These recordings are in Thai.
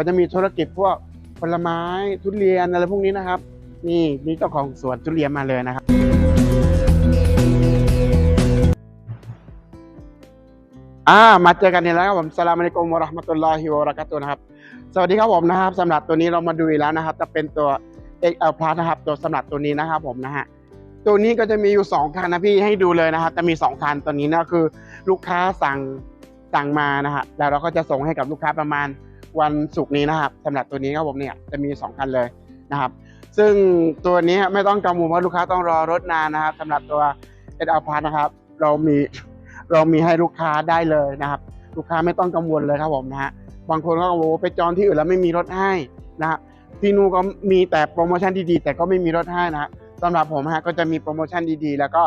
ก็จะมีธุรกิจพวกผลไม้ทุเรียนอะไรพวกนี้นะครับ นี่นี่เจ้าของสวนทุเรียนมาเลยนะครับ อ่ามาเจอกันอีกแล้วครับผมสลามอะลัยกุมวะราะห์มะตุลลอฮิวะบะเราะกาตุฮ์นะครับสวัสดีครับผมนะครับสำหรับตัวนี้เรามาดูอีกแล้วนะครับ จะเป็นตัว XL Plus นะครับตัวสำหรับตัวนี้นะครับผมนะฮะตัวนี้ก็จะมีอยู่ 2 คันนะพี่ให้ดูเลยนะครับจะมี 2 คันตัวนี้นะคือ ลูกค้าสั่งสั่งมานะฮะแล้วเราก็จะส่งให้กับลูกค้าประมาณ วันศุกร์นี้นะครับสำหรับตัวนี้ครับผมเนี่ยจะมี 2 คันเลยนะครับ ซึ่งตัวนี้ไม่ต้องกังวลว่าลูกค้าต้องรอรถนานนะครับสำหรับตัว XL Plus นะครับ เรามีเรามีให้ลูกค้าได้เลยนะครับ ลูกค้าไม่ต้องกังวลเลยครับผมนะฮะบางคนก็กังวลว่าไปจองที่อื่นแล้วไม่มีรถให้นะฮะที่นู่นก็มีแต่โปรโมชั่นดีๆ แต่ก็ไม่มีรถให้นะฮะสำหรับผมฮะก็จะมีโปรโมชั่นดีๆ แล้วก็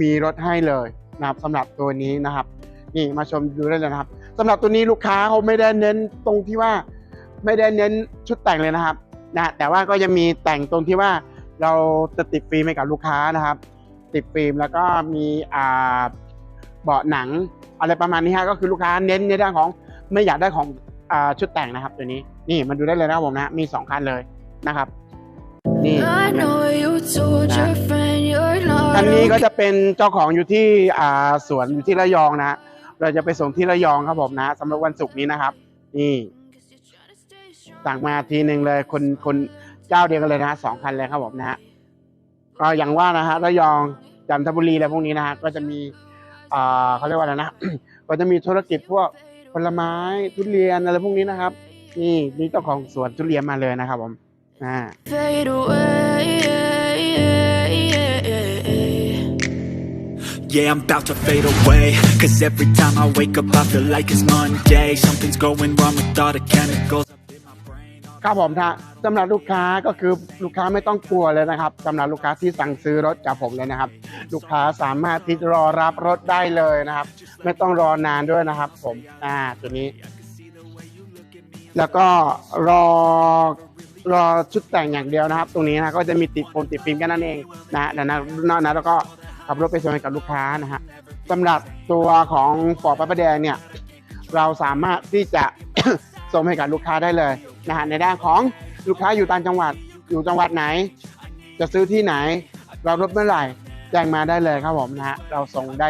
มีรถให้เลยนะครับสำหรับตัวนี้นะครับ นี่มาชมดูได้เลยนะครับ สำหรับตัวนี้ลูกค้าเขาไม่ได้เน้นตรงที่ว่าไม่ได้เน้นชุดแต่งเลยนะครับนะแต่ว่าก็จะมีแต่งตรงที่ว่าเราจะติดฟิล์มให้กับลูกค้านะครับ ติดฟิล์มแล้วก็มีอ่าเบาะหนังอะไรประมาณนี้ฮะก็คือลูกค้าเน้นในเรื่องของไม่อยากได้ของอ่าชุดแต่งนะครับตัวนี้นี่มาดูได้เลยนะครับผมนะมีสองคันเลยนะครับนี่ I know you told your friend you're not คันนี้ก็ okay. จะเป็นเจ้าของอยู่ที่อ่าสวนอยู่ที่ระยองนะฮะ เราจะไปส่งที่ระยองครับผมนะสำหรับวันศุกร์นี้นะครับ นี่สั่งมาทีหนึ่งเลยคนคนเจ้าเดียวกันเลยนะสองคันเลยครับผมนะฮะก็อย่างว่านะฮะระยองจันทบุรีอะไรพวกนี้นะฮะก็จะมีอ่าเขาเรียกว่าอะไรนะก็จะมีธุรกิจพวกผลไม้ทุเรียนอะไรพวกนี้นะครับ นี่นี่เจ้าของสวนทุเรียนมาเลยนะครับผมอ่า Yeah, I'm about to fade away Cause every time I wake up I feel like it's Monday Something's going wrong with all the chemicals ครับผมถ้าสำหรับลูกค้าก็คือลูกค้าไม่ต้องกลัวเลยนะครับสำหรับลูกค้าที่สั่งซื้อรถจากผมเลยนะครับ ลูกค้าสามารถที่รอรับรถได้เลยนะครับ ไม่ต้องรอนานด้วยนะครับ ผมอ่าตัวนี้ แล้วก็รอรอชุดแต่งอย่างเดียวนะครับ ตรงนี้นะก็จะมีติดโฟมติดฟิล์มแค่นั้นเองนะฮะดังนั้นนอกนั้นแล้วก็ ขับรถไปส่งให้กับลูกค้านะฮะสำหรับตัวของฟอร์ดพระประแดงเนี่ยเราสามารถที่จะ ส่งให้กับลูกค้าได้เลยนะฮะในด้านของลูกค้าอยู่ต่างจังหวัดอยู่จังหวัดไหน จะซื้อที่ไหน เรารถเมื่อไหร่แจ้งมาได้เลยครับผมนะฮะเราส่งได้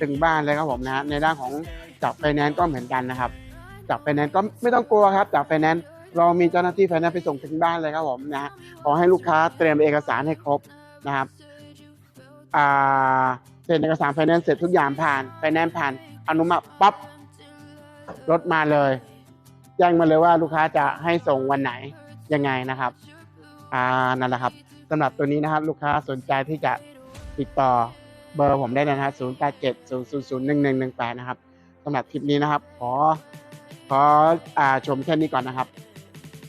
ถึงบ้านเลยครับผมนะฮะในด้านของจับไฟแนนซ์ก็เหมือนกันนะครับจับไฟแนนซ์ก็ไม่ต้องกลัวครับจับไฟแนนซ์เรามีเจ้าหน้าที่ไฟแนนซ์ไปส่งถึงบ้านเลยครับผมนะฮะขอให้ลูกค้าเตรียมเอกสารให้ครบนะครับ อ่าเซ็นเอกสารไฟแนนซ์เสร็จทุกอย่างผ่านไฟแนนซ์ผ่าน อนุมัติปั๊บรถมาเลย แจ้งมาเลยว่าลูกค้าจะให้ส่งวันไหนยังไงนะครับ อ่านั่นแหละครับสำหรับตัวนี้นะครับ ลูกค้าสนใจที่จะติดต่อเบอร์ผมได้เลยนะครับ0 8 7 0 0 0 1 1 1 8นะครับสำหรับคลิปนี้นะครับ ขอขออ่าชมแค่นี้ก่อนนะครับ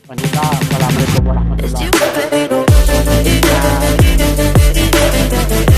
วันนี้ก็สลามอะลัยกุมวะเราะห์มะตุล As